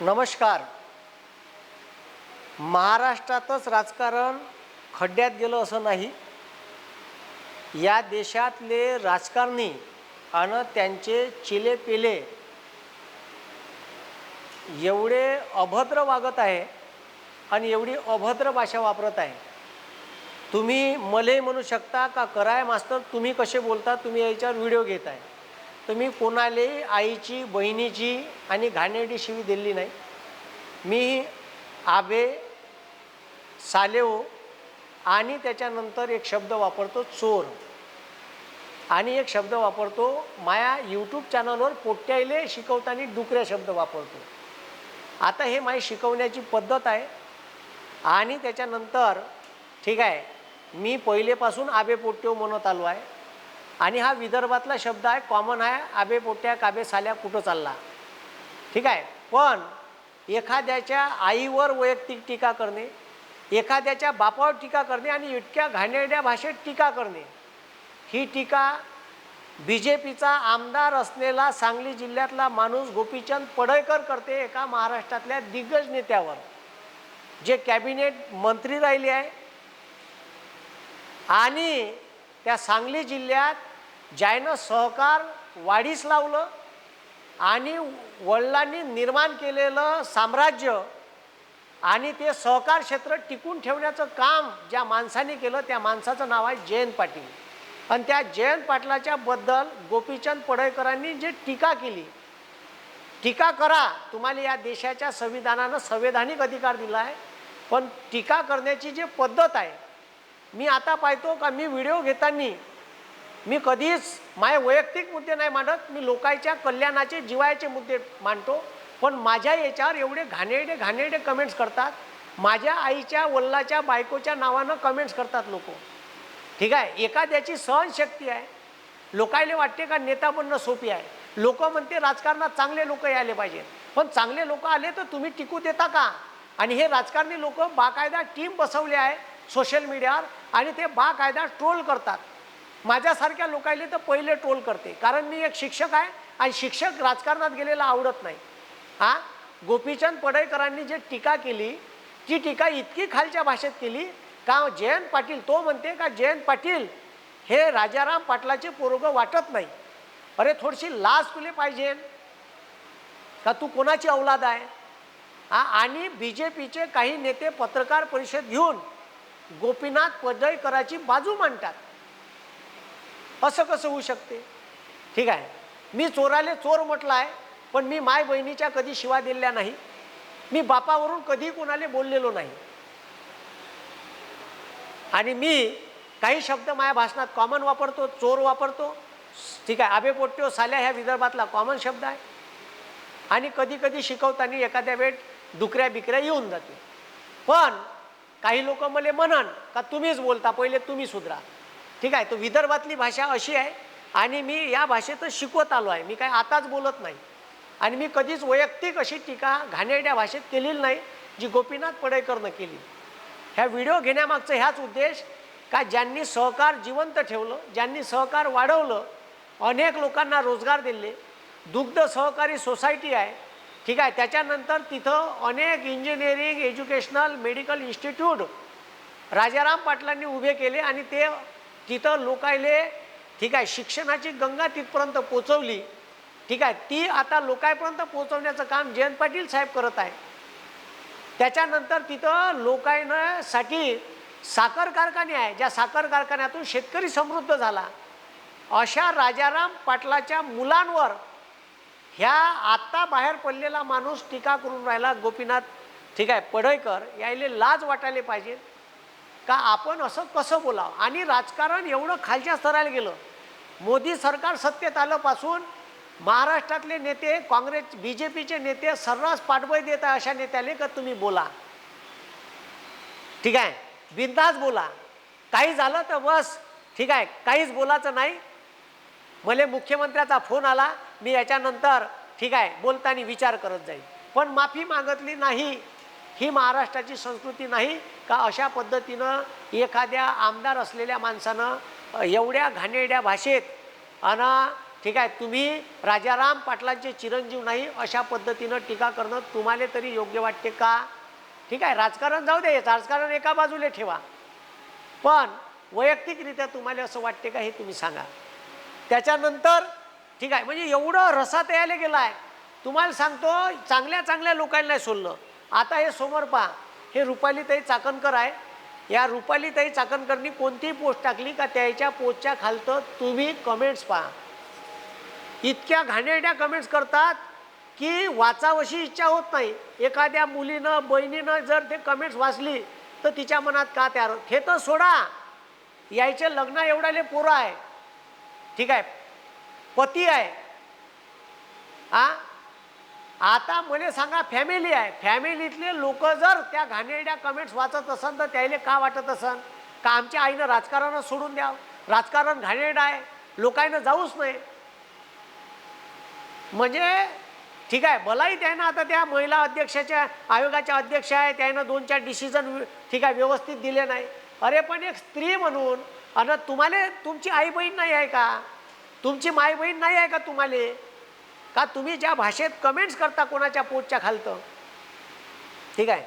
नमस्कार. महाराष्ट्रातच राजकारण खड्ड्यात गेलं असं नाही. या देशातले राजकारणी आणि त्यांचे चिले पेले एवढे अभद्र वागत आहे आणि एवढी अभद्र भाषा वापरत आहे. तुम्ही मलाही म्हणू शकता का कराय मास्तर तुम्ही कसे बोलता तुम्ही याच्यावर व्हिडिओ घेत आहे तुम्ही कोणालाही आईची बहिणीची आणि घाणेरडी शिवी दिली नाही. मी आबे सालेओ आणि त्याच्यानंतर एक शब्द वापरतो चोर. आणि एक शब्द वापरतो माया यूट्यूब चॅनलवर पोट्यायले शिकवताना डुकऱ्या शब्द वापरतो. आता हे माझी शिकवण्याची पद्धत आहे. आणि त्याच्यानंतर ठीक आहे मी पहिलेपासून आबे पोट्यो म्हणत आलो आहे. आणि हा विदर्भातला शब्द आहे कॉमन आहे आबे पोट्या काबे साल्या कुठं चालला? ठीक आहे. पण एखाद्याच्या आईवर वैयक्तिक टीका करणे एखाद्याच्या बापावर टीका करणे आणि इतक्या घाणेरड्या भाषेत टीका करणे ही टीका बी जे पीचा आमदार असलेला सांगली जिल्ह्यातला माणूस गोपीचंद पडळकर करते एका महाराष्ट्रातल्या दिग्गज नेत्यावर. जे कॅबिनेट मंत्री राहिले आहे. आणि त्या सांगली जिल्ह्यात ज्यानं सहकार वाढीस लावलं आणि वडिलांनी निर्माण केलेलं साम्राज्य आणि ते सहकार क्षेत्र टिकून ठेवण्याचं काम ज्या माणसाने केलं त्या माणसाचं नाव आहे जयंत पाटील. आणि त्या जयंत पाटलाच्या बद्दल गोपीचंद पडळकरांनी जे टीका केली टीका करा तुम्हाला या देशाच्या संविधानानं संवैधानिक अधिकार दिला आहे पण टीका करण्याची जी पद्धत आहे मी आता पाहतो का मी व्हिडिओ घेताना मी कधीच माझे वैयक्तिक मुद्दे नाही मांडत मी लोकांच्या कल्याणाचे जिवायचे मुद्दे मांडतो. पण माझ्या याच्यावर एवढे घाणेरडे घाणेरडे कमेंट्स करतात. माझ्या आईच्या वल्लाच्या बायकोच्या नावानं कमेंट्स करतात लोक. ठीक आहे? एखाद्याची सहनशक्ती आहे. लोकायले वाटते का नेता बनणं सोपी आहे? लोक म्हणते राजकारणात चांगले लोक यायले पाहिजे पण चांगले लोक आले तर तुम्ही टिकू देता का? आणि हे राजकारणी लोक बाकायदा टीम बसवले आहे सोशल मीडियावर आणि ते बाकायदा ट्रोल करतात. माझ्यासारख्या लोकायले तर पहिले ट्रोल करते. कारण मी एक शिक्षक आहे आणि शिक्षक राजकारणात गेलेला आवडत नाही. हा? गोपीचंद पडळकरांनी जे टीका केली ती टीका इतकी खालच्या भाषेत केली का जयंत पाटील तो म्हणते का जयंत पाटील हे राजाराम पाटलाचे पोरोगं वाटत नाही. अरे थोडीशी लाज तुले पाहिजे. का तू कोणाची औलाद आहे? हा? आणि बी जे पीचे काही नेते पत्रकार परिषद घेऊन गोपीनाथ पडळकराची बाजू मांडतात. असं कसं होऊ शकते? ठीक आहे. मी चोराले चोर म्हटलं आहे पण मी माय बहिणीच्या कधी शिवा दिलेल्या नाही. मी बापावरून कधी कोणाला बोललेलो नाही. आणि मी काही शब्द माझ्या भाषणात कॉमन वापरतो चोर वापरतो. ठीक आहे. आबे पोट्यो साल्या ह्या विदर्भातला कॉमन शब्द आहे. आणि कधी कधी शिकवताना एखाद्या वेळ दुकऱ्या बिकऱ्या येऊन जाते पण काही लोक मला म्हणन का तुम्हीच बोलता? पहिले तुम्ही सुधरा. ठीक आहे तो विदर्भातली भाषा अशी आहे आणि मी या भाषेतच शिकवत आलो आहे. मी काय आताच बोलत नाही. आणि मी कधीच वैयक्तिक अशी टीका घाणेरड्या भाषेत केलेली नाही जी गोपीनाथ पडेकरनं केली. ह्या व्हिडिओ घेण्यामागचा ह्याच उद्देश का ज्यांनी सहकार जिवंत ठेवलं ज्यांनी सहकार वाढवलं अनेक लोकांना रोजगार दिले. दुग्ध सहकारी सोसायटी आहे. ठीक आहे त्याच्यानंतर तिथं अनेक engineering educational medical institute Rajaram पाटलांनी उभे केले आणि ते तिथं लोकायले ठीक आहे शिक्षणाची गंगा तिथपर्यंत पोचवली. ठीक आहे ती आता लोकांपर्यंत पोचवण्याचं काम जयंत पाटील साहेब करत आहे. त्याच्यानंतर तिथं लोकायनासाठी साखर कारखाने आहे ज्या साखर कारखान्यातून शेतकरी समृद्ध झाला. अशा राजाराम पाटलाच्या मुलांवर ह्या आत्ता बाहेर पडलेला माणूस टीका करून राहिला गोपीनाथ ठीक आहे पडळकर यायले लाज वाटायला पाहिजे. का आपण असं कसं बोलावं? आणि राजकारण एवढं खालच्या स्तराला गेलं. मोदी सरकार सत्तेत आल्यापासून महाराष्ट्रातले नेते काँग्रेस बी जे पीचे नेते सर्रास पाठबळ देत आहे अशा नेत्याले का तुम्ही बोला? ठीक आहे? बिंदास बोला. काही झालं तर बस. ठीक आहे? काहीच बोलायचं नाही. मला मुख्यमंत्र्याचा फोन आला. मी याच्यानंतर ठीक आहे बोलताना विचार करत जाईल पण माफी मागितली नाही. ही महाराष्ट्राची संस्कृती नाही का अशा पद्धतीनं एखाद्या आमदार असलेल्या माणसानं एवढ्या घाणेरड्या भाषेत आणि ठीक आहे तुम्ही राजाराम पाटलांचे चिरंजीव नाही अशा पद्धतीनं टीका करणं तुम्हाला तरी योग्य वाटते का? ठीक आहे राजकारण जाऊ दे राजकारण एका बाजूला ठेवा. पण वैयक्तिकरित्या तुम्हाला असं वाटते का हे तुम्ही सांगा. त्याच्यानंतर ठीक आहे म्हणजे एवढं रसात यायला गेला आहे तुम्हाला सांगतो चांगल्या चांगल्या लोकांना सोडलं. आता हे समोर पहा. हे रुपालीताई चाकणकर आहे. या रुपालीताई चाकणकरनी कोणतीही पोस्ट टाकली का त्याच्या पोस्टच्या खालतं तुम्ही कमेंट्स पहा. इतक्या घाणेरड्या कमेंट्स करतात की वाचावशी इच्छा होत नाही. एखाद्या मुलीनं बहिणीनं जर ते कमेंट्स वाचली तर तिच्या मनात का तयार हे तर सोडा. यायचे लग्न एवढ्याले पोरं आहे. ठीक आहे. पती आहे. आ? आता मला सांगा फॅमिली आहे. फॅमिलीतले लोक जर त्या घाणेरड्या कमेंट्स वाचत असन तर त्याला का वाटत असन? का आमच्या आईनं राजकारणच सोडून द्यावं? राजकारण घाणेरडं आहे. लोकांना जाऊच नाही म्हणजे ठीक आहे भलाही त्यानं आता त्या महिला अध्यक्षाच्या आयोगाच्या अध्यक्ष आहे त्यानं दोन चार डिसिजन ठीक आहे व्यवस्थित दिले नाही. अरे पण एक स्त्री म्हणून आणि तुम्हाला तुमची आई बहीण नाही आहे का? तुमची माय बहीण नाही आहे का तुम्हाला? का तुम्ही ज्या भाषेत कमेंट्स करता कोणाच्या पोटच्या खालतं? ठीक आहे?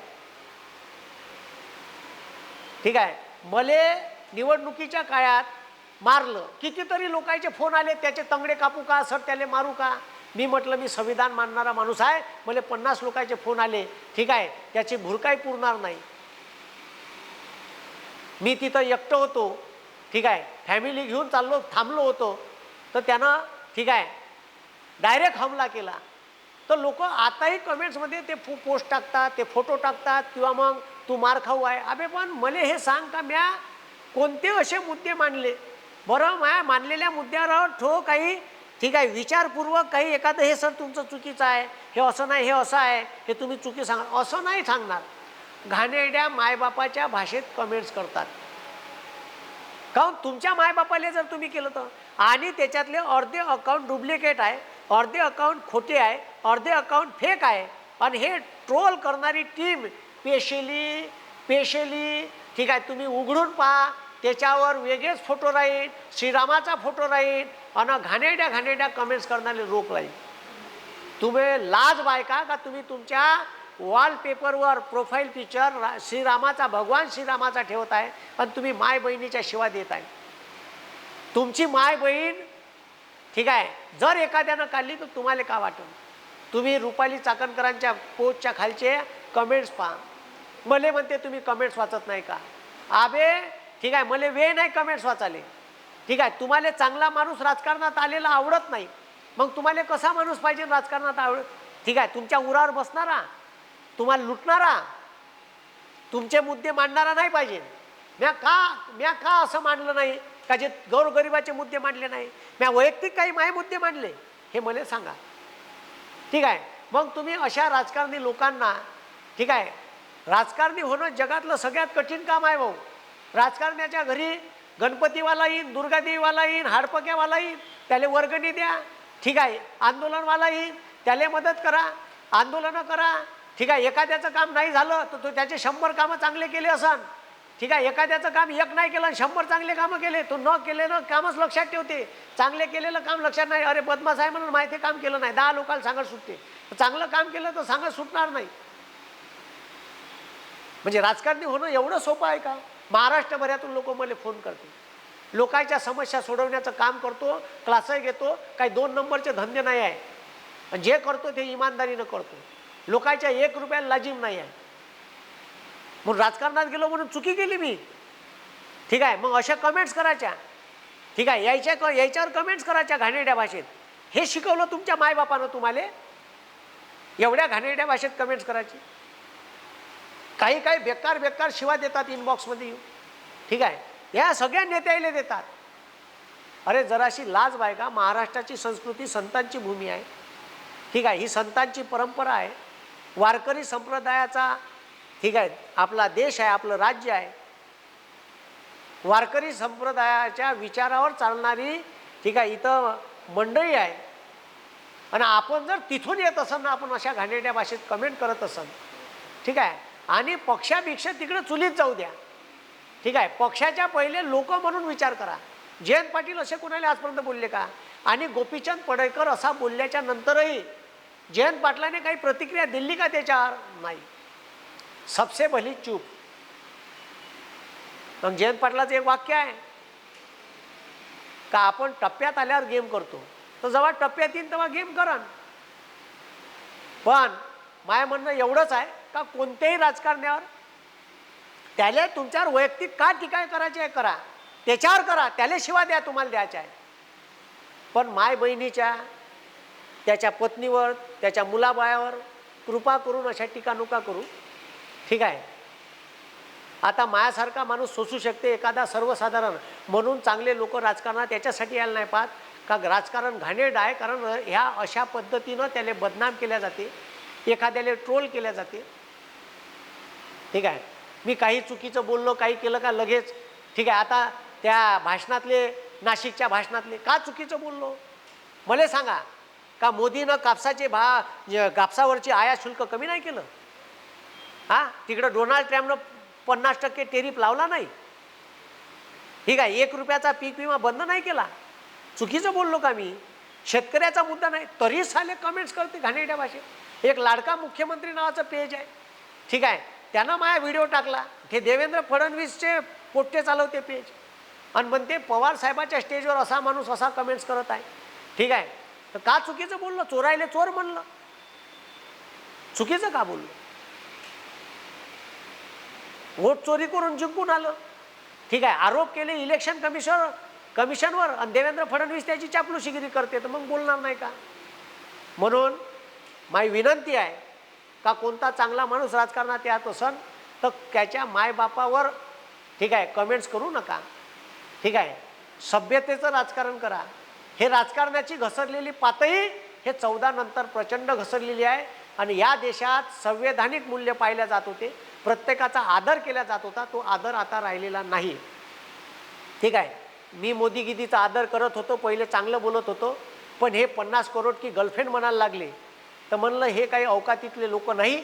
ठीक आहे? मले निवडणुकीच्या काळात मारलं. कितीतरी लोकांचे फोन आले त्याचे तंगडे कापू का सर त्याले मारू का? मी म्हटलं मी संविधान मानणारा माणूस आहे. मला पन्नास लोकांचे फोन आले. ठीक आहे? त्याची भुरकाई पुरणार नाही. मी तिथं एकटं होतो. ठीक आहे? फॅमिली घेऊन चाललो थांबलो होतो. तर त्यानं ठीक आहे डायरेक्ट हमला केला. तर लोक आताही कमेंट्समध्ये ते फो पोस्ट टाकतात ते फोटो टाकतात किंवा मग तू मार खाऊ आहे. अबे पण मला हे सांग का म्या कोणते असे मुद्दे मांडले? बरं माया मांडलेल्या मुद्द्यावर ठो काही ठीक आहे विचारपूर्वक काही एखादं हे सर तुमचं चुकीचं आहे. हे असं नाही हे असं आहे. हे तुम्ही चुकी सांगा. असं नाही सांगणार. घाणेरड्या मायबापाच्या भाषेत कमेंट्स करतात. काहून? तुमच्या मायबापाला जर तुम्ही केलं तर. आणि त्याच्यातले अर्धे अकाउंट डुप्लिकेट आहे. अर्धे अकाउंट खोटे आहे अर्धे अकाउंट फेक आहे. आणि हे ट्रोल करणारी टीम पेशली पेशली ठीक आहे तुम्ही उघडून पहा. त्याच्यावर वेगळेच फोटो राहील श्रीरामाचा फोटो राहील आणि घाणेरड्या घाणेरड्या कमेंट्स करणारे रोख राहील. तुम्ही लाज बायका का तुम्ही तुमच्या वॉलपेपरवर प्रोफाईल पिक्चर रा श्रीरामाचा भगवान श्रीरामाचा ठेवत आहे आणि तुम्ही माय बहिणीच्या शिवा देत आहे तुमची माय बहीण ठीक आहे? जर एखाद्यानं काढली तर तुम्हाला का वाटत? तुम्ही रुपाली चाकणकरांच्या पोस्टच्या खालचे कमेंट्स पहा. मले म्हणते तुम्ही कमेंट्स वाचत नाही का? आबे ठीक आहे मले वेळ नाही कमेंट्स वाचाले ठीक आहे तुम्हाला चांगला माणूस राजकारणात आलेला आवडत नाही. मग तुम्हाला कसा माणूस पाहिजे राजकारणात आवड ठीक आहे तुमच्या उरावर बसणारा तुम्हाला लुटणारा तुमचे मुद्दे मांडणारा नाही पाहिजे. म्या का म्या का असं मांडलं नाही? का जे गौरगरिबाचे मुद्दे मांडले नाही? म्या वैयक्तिक काही माय मुद्दे मांडले हे मला सांगा. ठीक आहे? मग तुम्ही अशा राजकारणी लोकांना ठीक आहे? राजकारणी होणं जगातलं सगळ्यात कठीण काम आहे भाऊ. राजकारण्याच्या घरी गणपतीवाला येईन दुर्गादेवीवाला येईन हाडपक्यावाला येईन त्याला वर्गणी द्या ठीक आहे? आंदोलनवाला येईन त्याला मदत करा आंदोलनं करा. ठीक आहे? एखाद्याचं काम नाही झालं तर तो त्याचे शंभर कामं चांगले केले असन. ठीक आहे एखाद्याचं काम एक नाही केलं शंभर चांगले कामं केले तो न केलेलं कामच लक्षात ठेवते. चांगले केलेलं काम लक्षात नाही अरे बदमाश आहे म्हणून माहिती काम केलं नाही दहा लोकांना सांगत सुटते. चांगलं काम केलं तर सांगत सुटणार नाही. म्हणजे राजकारणी होणं एवढं सोपं आहे का? महाराष्ट्रभरातून लोक मला फोन करते लोकांच्या समस्या सोडवण्याचं काम करतो क्लासही घेतो काही दोन नंबरचे धंदे नाही आहे. जे करतो ते इमानदारीनं करतो. लोकांच्या एक रुपयाला लाजीम नाही आहे. म्हणून राजकारणात गेलो म्हणून चुकी केली मी. ठीक आहे मग अशा कमेंट्स करायच्या. ठीक आहे यायच्या क यायच्यावर कमेंट्स करायच्या घाणेरड्या भाषेत. हे शिकवलं तुमच्या मायबापानं तुम्हाला? एवढ्या घाणेरड्या भाषेत कमेंट्स करायची? काही काही बेकार बेकार शिवा देतात इनबॉक्समध्ये येऊ ठीक आहे या सगळ्या नेत्याला देतात. अरे जराशी लाज बायका महाराष्ट्राची संस्कृती संतांची भूमी आहे. ठीक आहे ही संतांची परंपरा आहे. वारकरी संप्रदायाचा ठीक आहे आपला देश आहे आपलं राज्य आहे. वारकरी संप्रदायाच्या विचारावर चालणारी ठीक आहे इथं मंडळी आहे. आणि आपण जर तिथून येत असाल ना आपण अशा घाणेरड्या भाषेत कमेंट करत असाल ठीक आहे. आणि पक्षापेक्षा तिकडे चुलीत जाऊ द्या. ठीक आहे पक्षाच्या पहिले लोक म्हणून विचार करा. जयंत पाटील असे कोणाला आजपर्यंत बोलले का? आणि गोपीचंद पडळकर असा बोलल्याच्या नंतरही जयंत पाटलाने काही प्रतिक्रिया दिली का त्याच्यावर? नाही. सबसे भली चूप। मग जयंत पाटलाचं एक वाक्य आहे का आपण टप्प्यात आल्यावर गेम करतो? तर जेव्हा टप्प्यात येईल तेव्हा गेम करण पण माय म्हणणं एवढंच आहे का कोणत्याही राजकारण्यावर त्याला तुमच्यावर वैयक्तिक का टीका करायची आहे करा. त्याच्यावर करा. त्याला शिवा द्या तुम्हाला द्यायच्या आहे. पण माय बहिणीच्या त्याच्या पत्नीवर त्याच्या मुलाबायावर कृपा करून अशा टीका नुका करू. ठीक आहे. आता मायासारखा माणूस सोसू शकते एखादा सर्वसाधारण. म्हणून चांगले लोक राजकारणात याच्यासाठी यायला नाही पाहत. का राजकारण घाणेरड आहे? कारण ह्या अशा पद्धतीनं त्याला बदनाम केल्या जाते. एखाद्याला ट्रोल केल्या जाते. ठीक आहे. मी काही चुकीचं बोललो काही केलं का लगेच? ठीक आहे. आता त्या भाषणातले नाशिकच्या भाषणातले का चुकीचं बोललो? मला सांगा. का मोदीनं कापसाचे भा कापसावरची आयात शुल्क कमी नाही केलं? हां तिकडं डोनाल्ड ट्रम्पनं पन्नास टक्के टेरिफ लावला नाही. ठीक आहे एक रुपयाचा पीक विमा बंद नाही केला. चुकीचं बोललो का मी? शेतकऱ्याचा मुद्दा नाही तरी साले कमेंट्स करते घाणेरड्या भाषेत. एक लाडका मुख्यमंत्री नावाचं पेज आहे. ठीक आहे त्यानं माझा व्हिडिओ टाकला. हे देवेंद्र फडणवीसचे पोट्टे चालवते पेज आणि म्हणते पवार साहेबाच्या स्टेजवर असा माणूस असा कमेंट्स करत आहे. ठीक आहे तर का चुकीचं बोललं? चोरायले चोर म्हणलं. चुकीचं का बोललो? वोट चोरी करून जिंकून आलं. ठीक आहे आरोप केले इलेक्शन कमिशन कमिशनवर आणि देवेंद्र फडणवीस त्याची चापलुशीगिरी करते तर मग बोलणार नाही का? म्हणून माझी विनंती आहे का कोणता चांगला माणूस राजकारणात येत असन तर त्याच्या मायबापावर ठीक आहे कमेंट्स करू नका. ठीक आहे सभ्यतेचं राजकारण करा. हे राजकारणाची घसरलेली पातळी हे चौदा नंतर प्रचंड घसरलेली आहे. आणि या देशात संवैधानिक मूल्य पाहिल्या जात होते प्रत्येकाचा आदर केला जात होता तो आदर आता राहिलेला नाही. ठीक आहे मी मोदी गिदीचा आदर करत होतो पहिले चांगलं बोलत होतो पण हे पन्नास करोड की गर्लफ्रेंड म्हणायला लागले तर म्हणलं हे काही अवकातीतले लोक नाही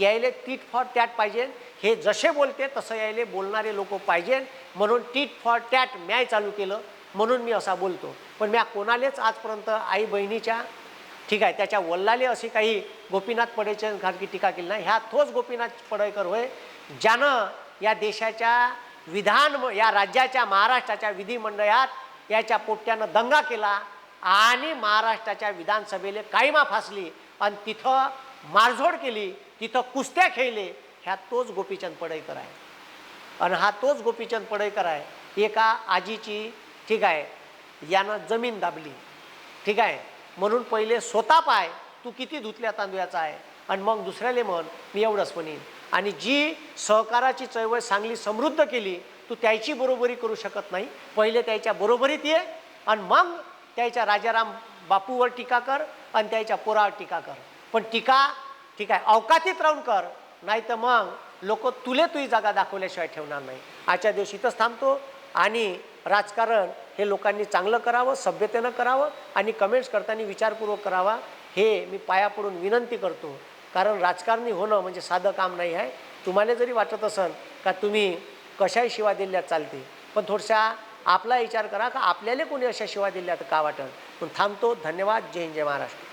यायले टीट फॉर टॅट पाहिजे हे जसे बोलते तसं यायले बोलणारे लोक पाहिजे म्हणून टीट फॉर टॅट म्याय चालू केलं म्हणून मी असा बोलतो. पण म्या कोणालेच आजपर्यंत आई बहिणीच्या ठीक आहे त्याच्या वल्लाले अशी काही गोपीनाथ पडेच्या सारखी टीका केली नाही. ह्या तोच गोपीनाथ पडळकर होय ज्यानं या देशाच्या विधान या राज्याच्या महाराष्ट्राच्या विधिमंडळात याच्या पोट्ट्यानं दंगा केला आणि महाराष्ट्राच्या विधानसभेला कायमा फासली आणि तिथं मारझोड केली तिथं कुस्त्या खेळले ह्या तोच गोपीचंद पडळकर आहे. आणि हा तोच गोपीचंद पडळकर आहे एका आजीची ठीक आहे यानं जमीन दाबली. ठीक आहे म्हणून पहिले स्वतः पाय तू किती धुतल्या तांदूळाचा आहे? आणि मग दुसऱ्याले म्हण मी एवढंच म्हणेन. आणि जी सहकाराची चळवळ चांगली समृद्ध केली तू त्याची बरोबरी करू शकत नाही. पहिले त्याच्या बरोबरीत ये आणि मग त्याच्या राजाराम बापूवर टीका कर आणि त्याच्या पोरावर टीका कर. पण टीका ठीक आहे अवकातीत राहून कर. नाही तर मग लोक तुले तुही जागा दाखवल्याशिवाय ठेवणार नाही. आजच्या दिवशी इथंच थांबतो. आणि राजकारण हे लोकांनी चांगलं करावं सभ्यतेनं करावं आणि कमेंट्स करताना विचारपूर्वक करावा हे मी पाया पडून विनंती करतो. कारण राजकारणी होणं म्हणजे साधं काम नाही आहे. तुम्हाला जरी वाटत असेल का तुम्ही कशाही शिवा दिल्यात चालते पण थोडशा आपला विचार करा का आपल्याला कोणी अशा शिवा दिल्या तर का वाटत. पण थांबतो. धन्यवाद. जय हिंद जय महाराष्ट्र.